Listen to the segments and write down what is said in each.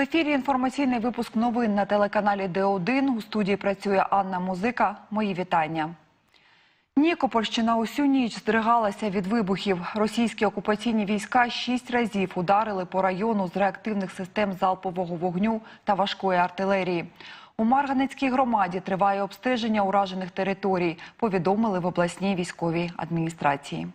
В ефірі інформаційний випуск новин на телеканалі Д1. У студії працює Анна Музика. Мої вітання. Нікопольщина усю ніч здригалася від вибухів. Російські окупаційні війська шість разів ударили по району з реактивних систем залпового вогню та важкої артилерії. У Марганецькій громаді триває обстеження уражених територій, повідомили в обласній військовій адміністрації.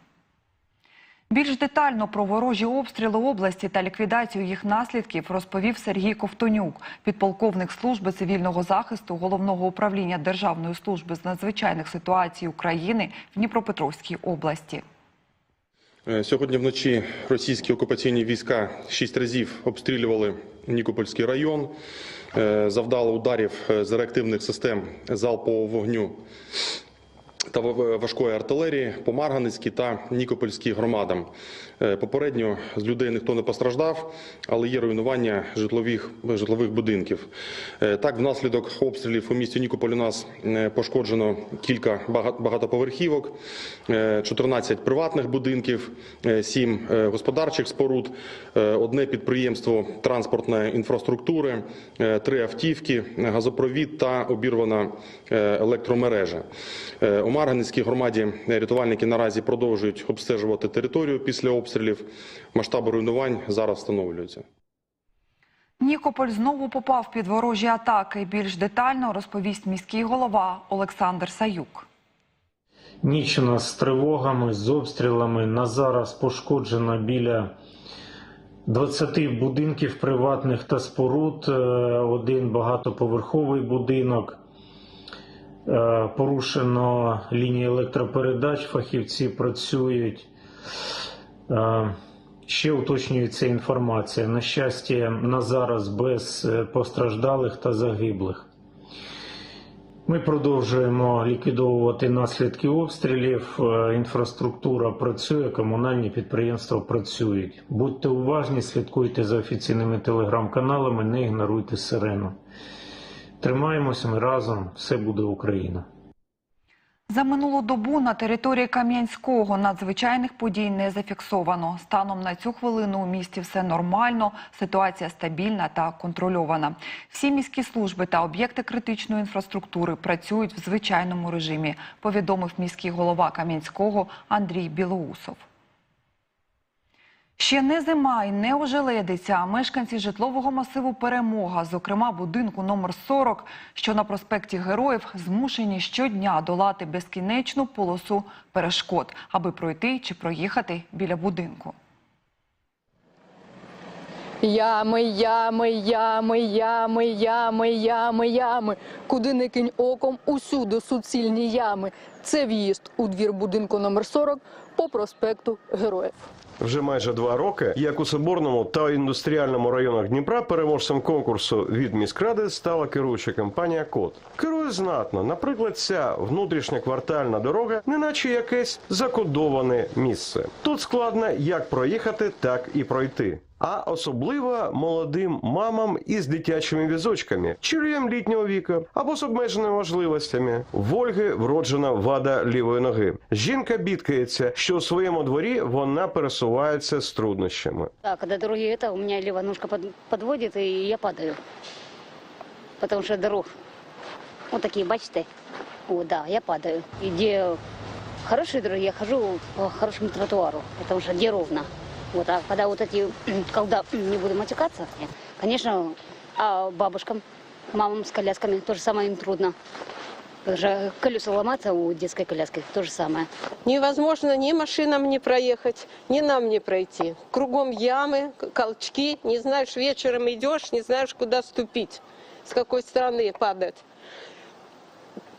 Більш детально про ворожі обстріли області та ліквідацію їх наслідків розповів Сергій Ковтонюк, підполковник служби цивільного захисту головного управління Державної служби з надзвичайних ситуацій України в Дніпропетровській області. Е, Сьогодні вночі російські окупаційні війська шість разів обстрілювали Нікопольський район, е, завдали ударів е, з реактивних систем залпового вогню та ва- важкої артилерії по Марганецькій та Нікопольській громадам. Е, Попередньо з людей ніхто не постраждав, але є руйнування житлових, житлових будинків. Е, Так, внаслідок обстрілів у місті Нікополь у нас е, пошкоджено кілька багатоповерхівок, е, 14 приватних будинків, 7 господарчих споруд, одне підприємство транспортної інфраструктури, 3 автівки, газопровід та обірвана електромережа. У Марганецькій громаді рятувальники наразі продовжують обстежувати територію після обстрілів. Масштаби руйнувань зараз встановлюються. Нікополь знову попав під ворожі атаки. Більш детально розповість міський голова Олександр Саюк. Ніч у нас з тривогами, з обстрілами. На зараз пошкоджено біля 20 будинків приватних та споруд, е, один багатоповерховий будинок. Е, Порушено лінії електропередач, фахівці працюють. Ще уточнюється інформація. На щастя, на зараз без е, постраждалих та загиблих. Ми продовжуємо ліквідовувати наслідки обстрілів. Е, Інфраструктура працює, комунальні підприємства працюють. Будьте уважні, слідкуйте за офіційними телеграм-каналами, не ігноруйте сирену. Тримаємося ми разом, все буде Україна. За минулу добу на території Кам'янського надзвичайних подій не зафіксовано. Станом на цю хвилину у місті все нормально, ситуація стабільна та контрольована. Всі міські служби та об'єкти критичної інфраструктури працюють в звичайному режимі, повідомив міський голова Кам'янського Андрій Білоусов. Ще не зима і не ожеледиться, а мешканці житлового масиву Перемога, зокрема будинку номер 40, що на проспекті Героїв, змушені щодня долати безкінечну полосу перешкод, аби пройти чи проїхати біля будинку. Ями, ями, ями, ями, ями, ями, ями. Куди не кинь оком, усюди суцільні ями. Це в'їзд у двір будинку номер 40 по проспекту Героїв. Вже майже два роки, як у Соборному та індустріальному районах Дніпра переможцем конкурсу від міськради стала керуюча компанія Код. Керує знатно. Наприклад, ця внутрішня квартальна дорога, неначе якесь закодоване місце. Тут складно як проїхати, так і пройти. А особливо молодим мамам із дитячими візочками, чоловікам літнього віку або з обмеженими можливостями. В Ольги вроджена вада лівої ноги. Жінка бідкається, що у своєму дворі вона пересувається з труднощами. Да, когда дороги это, у меня левая ножка подводит, и я падаю. Потому что дорог вот такие, бачите? Вот, да, я падаю. И где хорошие дороги, я хожу по хорошему тротуару, потому что где ровно. Вот, а когда вот эти, когда не буду матюкаться, конечно, а бабушкам, мамам с колясками то же самое им трудно. Колеса ломаться у детской коляски, то же самое. Невозможно ни машинам не проехать, ни нам не пройти. Кругом ямы, колчки, не знаешь, вечером идешь, не знаешь, куда ступить, с какой стороны падать.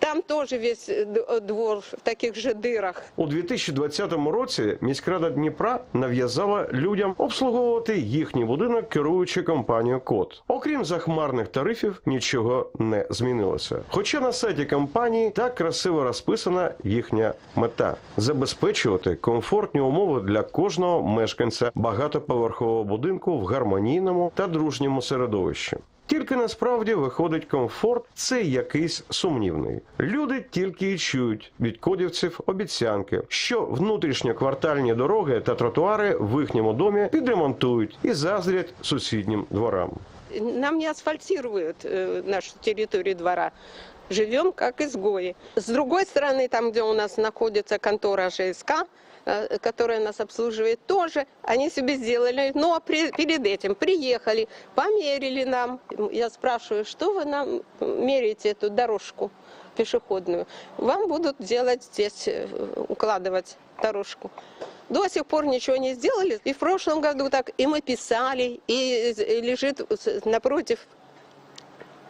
Там тоже весь э, д- э, двор в таких же дырах. У 2020 році міськрада Дніпра нав'язала людям обслуговувати їхній будинок, керуючи компанією Код. Окрім захмарних тарифів, нічого не змінилося. Хоча на сайті компанії так красиво розписана їхня мета забезпечувати комфортні умови для кожного мешканця багатоповерхового будинку в гармонійному та дружньому середовищі. Тільки насправді виходить комфорт, це якийсь сумнівний. Люди тільки і чують від кодівців обіцянки, що внутрішньоквартальні дороги та тротуари в їхньому домі підремонтують і заздрять сусіднім дворам. нам не асфальтируют э, нашу территорию двора. Живем как изгои. С другой стороны, там, где у нас находится контора ЖСК, э, которая нас обслуживает, тоже они себе сделали, но при- перед этим приехали, померили нам. Я спрашиваю, что вы нам меряете эту дорожку пешеходную? Вам будут делать здесь, э, укладывать дорожку. До сих пор ничего не сделали. И в прошлом году так, и мы писали, и э, лежит напротив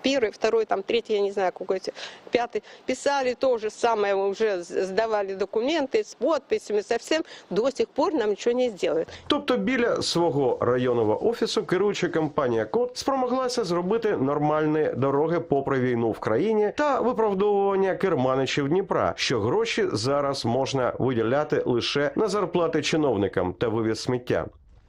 первый, второй, там, третий, я не знаю, какой то пятый, писали то же самое, уже с- сдавали документы с подписями, совсем, до сих пор нам ничего не сделают. Тобто біля свого районного офісу керуюча компанія Код спромоглася зробити нормальні дороги попри війну в країні та виправдовування керманичів Дніпра, що гроші зараз можна виділяти лише на зарплати чиновникам та вивіз сміття.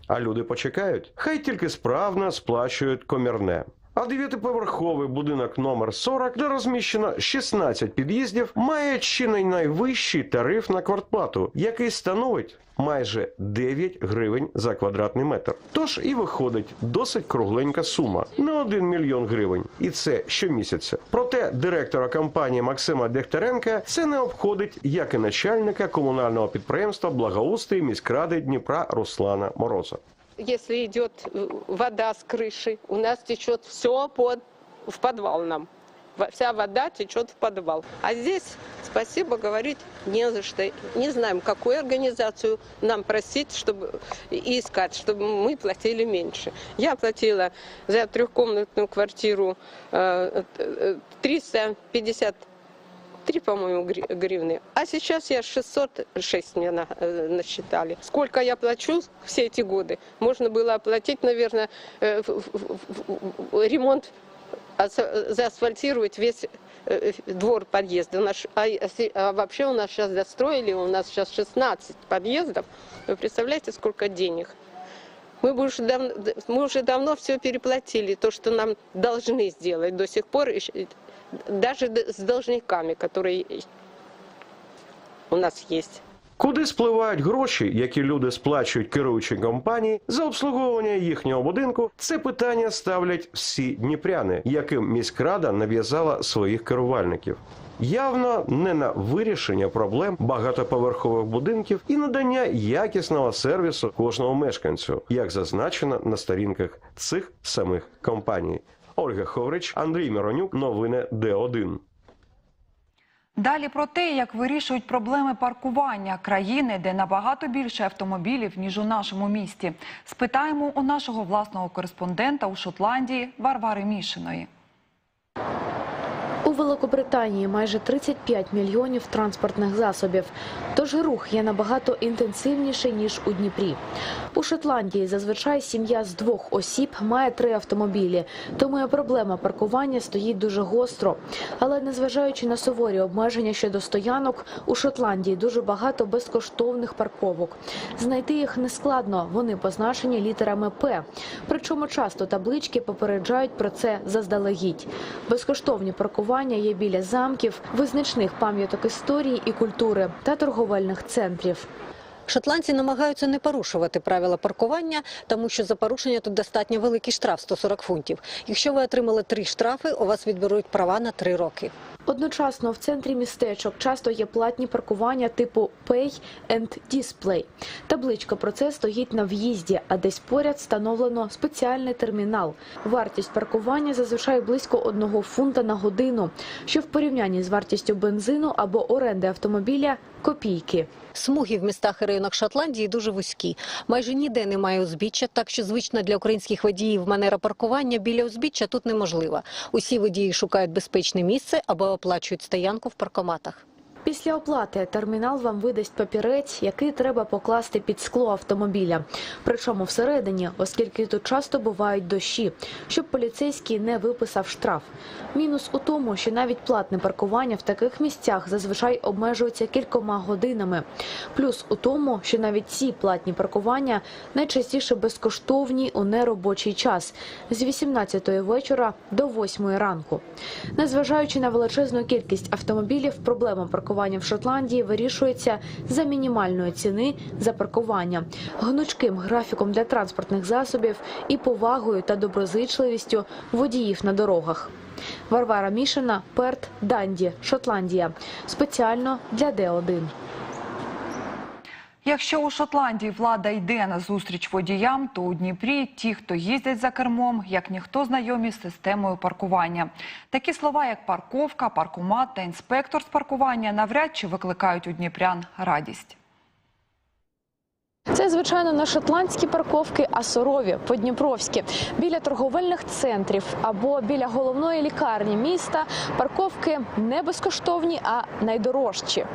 А люди почекають, хай тільки справно сплачують комірне. А дев'ятиповерховий будинок номер 40, де розміщено 16 під'їздів, має чи не найвищий тариф на квартплату, який становить майже 9 гривень за квадратний метр. Тож і виходить досить кругленька сума на 1 мільйон гривень, і це щомісяця. Проте директора компанії Максима Дегтяренка це не обходить, як і начальника комунального підприємства благоустрій міськради Дніпра Руслана Мороза. Если идет э, вода с крыши, у нас течет все под, в подвал нам. Вся вода течет в подвал. А здесь, спасибо говорить, не за что. Не знаем, какую организацию нам просить, чтобы искать, чтобы мы платили меньше. Я платила за трехкомнатную квартиру э, э, 350 3, по-моему, гри- гривны. А сейчас я 606 мне э, насчитали. Сколько я плачу все эти годы? Можно было оплатить, наверное, э, ремонт, ас- заасфальтировать весь э, двор подъезда. Наш, а, а вообще у нас сейчас достроили, у нас сейчас 16 подъездов. Вы представляете, сколько денег? Мы, уже давно, мы уже давно все переплатили, то, что нам должны сделать до сих пор, даже с должниками, которые у нас есть. Куди спливають гроші, які люди сплачують керуючій компанії за обслуговування їхнього будинку? Це питання ставлять всі дніпряни, яким міськрада нав'язала своїх керувальників. Явно не на вирішення проблем багатоповерхових будинків і надання якісного сервісу кожному мешканцю, як зазначено на сторінках цих самих компаній. Ольга Ховрич, Андрій Миронюк, новини Д1. Далі про те, як вирішують проблеми паркування країни, де набагато більше автомобілів ніж у нашому місті. Спитаємо у нашого власного кореспондента у Шотландії Варвари Мішиної. Великобританії майже 35 мільйонів транспортних засобів, тож рух є набагато інтенсивніший ніж у Дніпрі. У Шотландії зазвичай сім'я з двох осіб має три автомобілі, тому і проблема паркування стоїть дуже гостро. Але незважаючи на суворі обмеження щодо стоянок, у Шотландії дуже багато безкоштовних парковок. Знайти їх нескладно, вони позначені літерами П. Причому часто таблички попереджають про це заздалегідь. Безкоштовні паркування є біля замків, визначних пам'яток історії і культури та торговельних центрів. Шотландці намагаються не порушувати правила паркування, тому що за порушення тут достатньо великий штраф 140 фунтів. Якщо ви отримали три штрафи, у вас відберуть права на три роки. Одночасно в центрі містечок часто є платні паркування типу Pay and Display. Табличка про це стоїть на в'їзді, а десь поряд встановлено спеціальний термінал. Вартість паркування зазвичай близько одного фунта на годину, що в порівнянні з вартістю бензину або оренди автомобіля копійки. Смуги в містах і районах Шотландії дуже вузькі. Майже ніде немає узбіччя, так що звична для українських водіїв манера паркування біля узбіччя тут неможлива. Усі водії шукають безпечне місце або оплачують стоянку в паркоматах. Після оплати термінал вам видасть папірець, який треба покласти під скло автомобіля. Причому всередині, оскільки тут часто бувають дощі, щоб поліцейський не виписав штраф. Мінус у тому, що навіть платне паркування в таких місцях зазвичай обмежується кількома годинами. Плюс у тому, що навіть ці платні паркування найчастіше безкоштовні у неробочий час з 18 вечора до 8 ранку. Незважаючи на величезну кількість автомобілів, проблема паркування паркування в Шотландії вирішується за мінімальної ціни за паркування, гнучким графіком для транспортних засобів і повагою та доброзичливістю водіїв на дорогах. Варвара Мішина, Перт, Данді, Шотландія. Спеціально для Д1. Якщо у Шотландії влада йде на зустріч водіям, то у Дніпрі ті, хто їздять за кермом, як ніхто знайомі з системою паркування. Такі слова, як парковка, паркомат та інспектор з паркування, навряд чи викликають у дніпрян радість. Це, звичайно, не шотландські парковки, а сорові, подніпровські. Біля торговельних центрів або біля головної лікарні міста парковки не безкоштовні, а найдорожчі.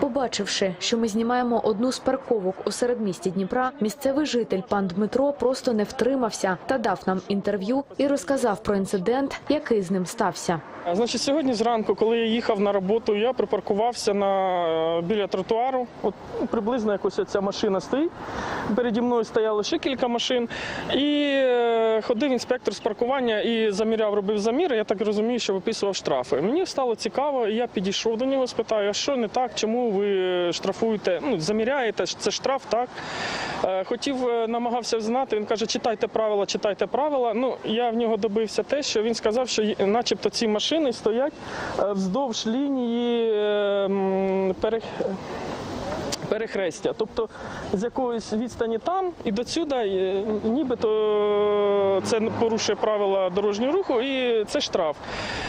Побачивши, що ми знімаємо одну з парковок у середмісті Дніпра, місцевий житель пан Дмитро просто не втримався та дав нам інтерв'ю і розказав про інцидент, який з ним стався. Значить, сьогодні зранку, коли я їхав на роботу, я припаркувався на, е, біля тротуару. От ну, приблизно якось ця машина стоїть. Переді мною стояло ще кілька машин. І е, ходив інспектор з паркування і заміряв, робив заміри. Я так розумію, що виписував штрафи. Мені стало цікаво, і я підійшов до нього, спитаю, а що не так, чому ви штрафуєте, ну, заміряєте, це штраф, так? Е, Хотів, е, намагався знати, він каже, читайте правила, читайте правила. Ну, я в нього добився те, що він сказав, що начебто ці машини стоять е, вздовж лінії е, м, перех... перехрестя. Тобто з якоїсь відстані там і до сюди, нібито це порушує правила дорожнього руху і це штраф.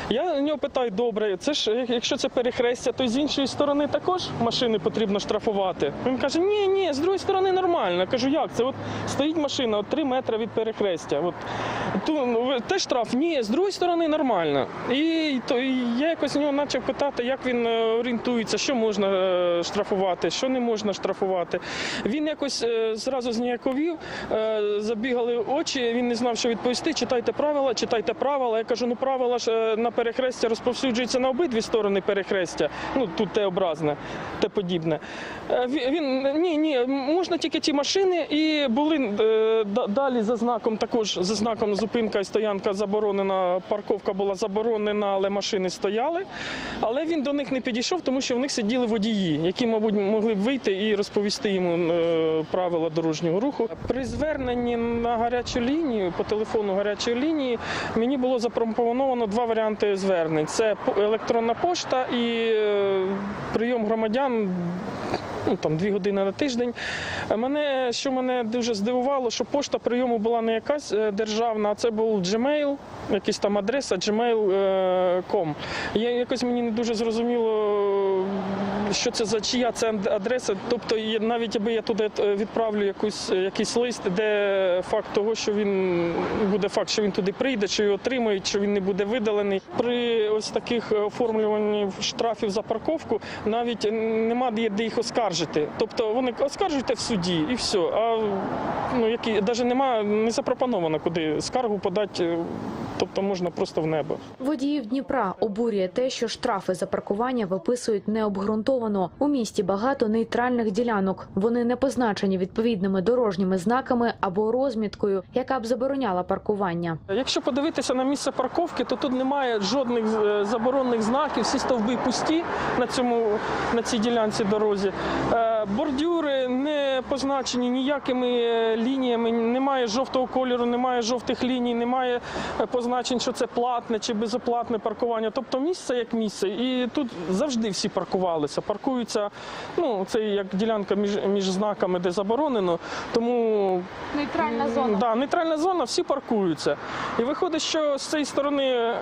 Я у нього питаю, добре, це ж якщо це перехрестя, то з іншої сторони також машини потрібно штрафувати. Він каже, ні, ні, з другої сторони нормально. Я кажу, як це? От стоїть машина от 3 метри від перехрестя. От ту теж штраф? Ні, з другої сторони нормально. І то і я якось у нього почав питати, як він е, орієнтується, що можна е, штрафувати, що не можна штрафувати. Він якось е, зразу зніяковів, е, забігали очі. Він не знав, що відповісти. Читайте правила, читайте правила. Я кажу, ну правила ж е, на перехрестя розповсюджуються на обидві сторони перехрестя. Ну тут те образне, те подібне. Він ні, ні, можна тільки ті машини, і були далі за знаком також за знаком зупинка і стоянка заборонена. Парковка була заборонена, але машини стояли. Але він до них не підійшов, тому що в них сиділи водії, які, мабуть, могли б вийти і розповісти йому е, правила дорожнього руху. При зверненні на гарячу лінію по телефону гарячої лінії мені було запропоновано два варіанти звернень: це електронна пошта і е, прийом громадян. Ну, там дві години на тиждень. Мене що мене дуже здивувало, що пошта прийому була не якась е, державна, а це був Gmail, якась там адреса gmail.com. Я якось мені не дуже зрозуміло, що це за чия це адреса. Тобто, навіть аби я туди е, відправлю якусь, якийсь лист, де факт того, що він буде факт, що він туди прийде, що його отримають, що він не буде видалений. При ось таких оформлюванні штрафів за парковку навіть нема де їх оскаржити. Тобто вони оскаржуйте в суді і все. А ну які навіть нема не запропоновано, куди скаргу подати. Тобто можна просто в небо. Водіїв Дніпра обурює те, що штрафи за паркування виписують необґрунтовано. У місті багато нейтральних ділянок. Вони не позначені відповідними дорожніми знаками або розміткою, яка б забороняла паркування. Якщо подивитися на місце парковки, то тут немає жодних е, заборонних знаків, всі стовби пусті на цьому на цій ділянці дорозі. Е, Бордюри не позначені ніякими е, лініями, немає жовтого кольору, немає жовтих ліній, немає позначень, що це платне чи безоплатне паркування. Тобто місце як місце. І тут завжди всі паркувалися. Паркуються, ну це як ділянка між, між знаками, де заборонено. Тому Нейтральна зона. Да, нейтральна зона, всі паркуються. І виходить, що з цієї сторони.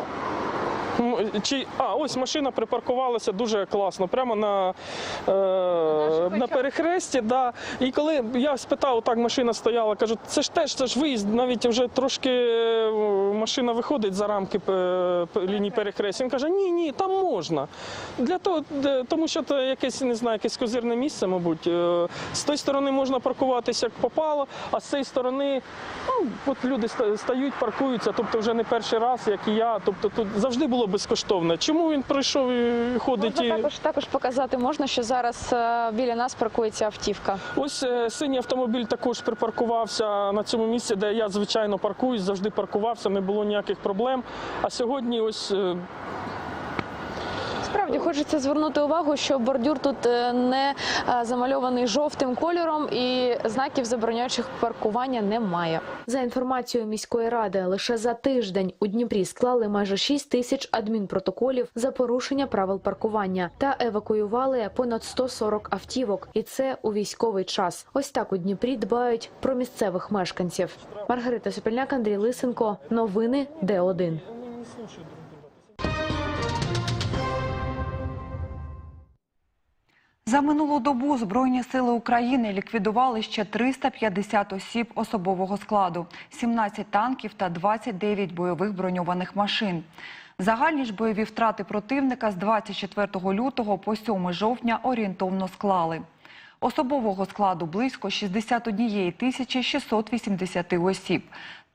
Чи, а, ось машина припаркувалася дуже класно, прямо на, е, на перехресті. Да. І коли я спитав, так машина стояла, кажу, це ж теж це ж виїзд, навіть вже трошки е, машина виходить за рамки е, лінії перехрестя. Він каже, ні, ні, там можна. Для того, тому що це якесь, не знаю, якесь козирне місце, мабуть. Е, З тої сторони можна паркуватися як попало, а з цієї сторони ну, от люди стають, паркуються, тобто вже не перший раз, як і я. Тобто тут завжди було безкоштовно. Чому він прийшов і ходить? І... Також також показати можна, що зараз е, біля нас паркується автівка. Ось е, синій автомобіль також припаркувався на цьому місці, де я звичайно паркуюсь, завжди паркувався, не було ніяких проблем. А сьогодні ось. Насправді хочеться звернути увагу, що бордюр тут е, не е, замальований жовтим кольором і знаків забороняючих паркування немає. За інформацією міської ради, лише за тиждень у Дніпрі склали майже 6 тисяч адмінпротоколів за порушення правил паркування та евакуювали понад 140 автівок. І це у військовий час. Ось так у Дніпрі дбають про місцевих мешканців. Маргарита Сопільняк, Андрій Лисенко. Новини Д1. За минулу добу Збройні сили України ліквідували ще 350 осіб особового складу, 17 танків та 29 бойових броньованих машин. Загальні ж бойові втрати противника з 24 лютого по 7 жовтня орієнтовно склали. Особового складу близько 61 тисячі 680 осіб,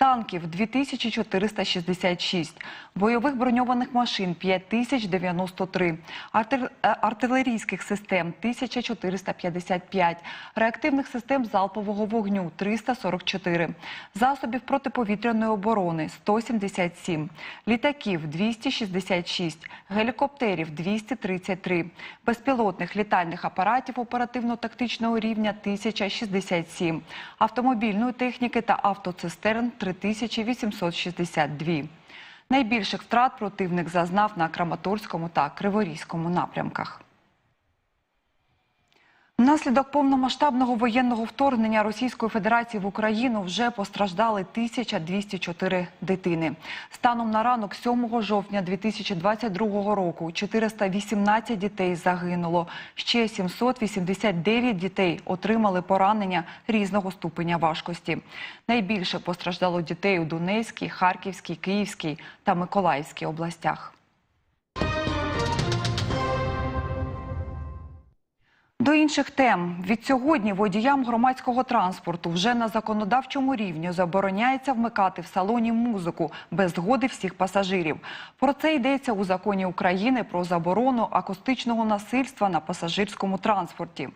танків 2466, бойових броньованих машин 5093, артер- е, артилерійських систем 1455, реактивних систем залпового вогню 344, засобів протиповітряної оборони 177, літаків 266, гелікоптерів 233, безпілотних літальних апаратів оперативно-тактичного рівня 1067, автомобільної техніки та автоцистерн 3862. Найбільших втрат противник зазнав на Краматорському та Криворізькому напрямках. Внаслідок повномасштабного воєнного вторгнення Російської Федерації в Україну вже постраждали 1204 дитини. Станом на ранок 7 жовтня 2022 року 418 дітей загинуло. Ще 789 дітей отримали поранення різного ступеня важкості. Найбільше постраждало дітей у Донецькій, Харківській, Київській та Миколаївській областях. До інших тем від сьогодні водіям громадського транспорту вже на законодавчому рівні забороняється вмикати в салоні музику без згоди всіх пасажирів. Про це йдеться у законі України про заборону акустичного насильства на пасажирському транспорті.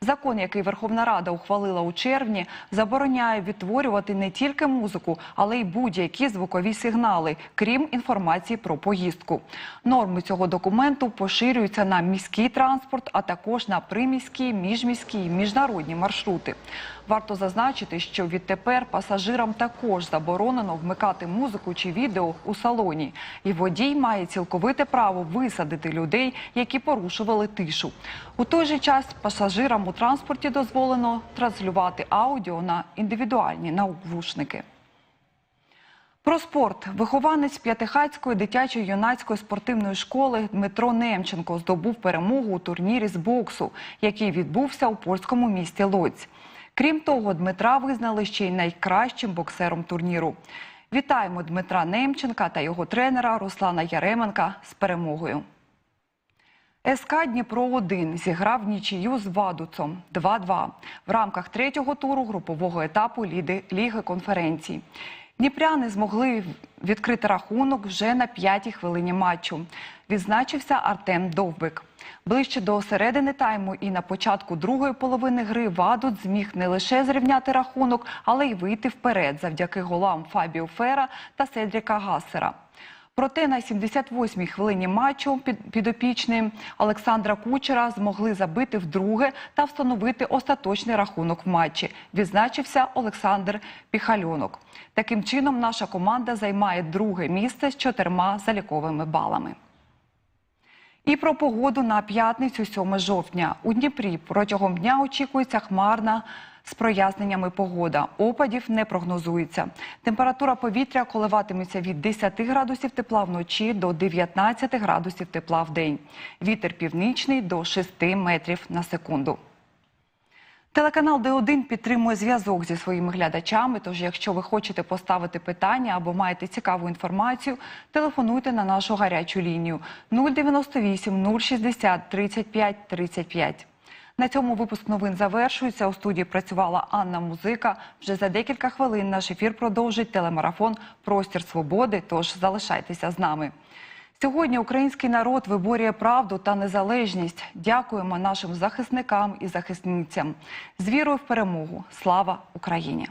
Закон, який Верховна Рада ухвалила у червні, забороняє відтворювати не тільки музику, але й будь-які звукові сигнали, крім інформації про поїздку. Норми цього документу поширюються на міський транспорт, а також на приміські, міжміські і міжнародні маршрути. Варто зазначити, що відтепер пасажирам також заборонено вмикати музику чи відео у салоні, і водій має цілковите право висадити людей, які порушували тишу. У той же час пасажирам у транспорті дозволено транслювати аудіо на індивідуальні навушники. Про спорт вихованець П'ятихацької дитячої юнацької спортивної школи Дмитро Немченко здобув перемогу у турнірі з боксу, який відбувся у польському місті Лоць. Крім того, Дмитра визнали ще й найкращим боксером турніру. Вітаємо Дмитра Немченка та його тренера Руслана Яременка з перемогою. СК Дніпро-1 зіграв нічию з Вадуцом 2-2 в рамках третього туру групового етапу Ліги конференцій. Дніпряни змогли відкрити рахунок вже на п'ятій хвилині матчу. Відзначився Артем Довбик. Ближче до середини тайму і на початку другої половини гри Вадут зміг не лише зрівняти рахунок, але й вийти вперед завдяки голам Фабіо Фера та Седріка Гасера. Проте на 78-й хвилині матчу під, підопічні Олександра Кучера змогли забити вдруге та встановити остаточний рахунок в матчі. Відзначився Олександр Піхальонок. Таким чином, наша команда займає друге місце з чотирма заліковими балами. І про погоду на п'ятницю 7 жовтня. У Дніпрі протягом дня очікується хмарна з проясненнями погода. Опадів не прогнозується. Температура повітря коливатиметься від 10 градусів тепла вночі до 19 градусів тепла в день. Вітер північний до 6 метрів на секунду. Телеканал Д1 підтримує зв'язок зі своїми глядачами. Тож, якщо ви хочете поставити питання або маєте цікаву інформацію, телефонуйте на нашу гарячу лінію 098 060 35 35. На цьому випуск новин завершується. У студії працювала Анна Музика. Вже за декілька хвилин наш ефір продовжить телемарафон Простір свободи. Тож залишайтеся з нами. Сьогодні український народ виборює правду та незалежність. Дякуємо нашим захисникам і захисницям. З вірою в перемогу. Слава Україні!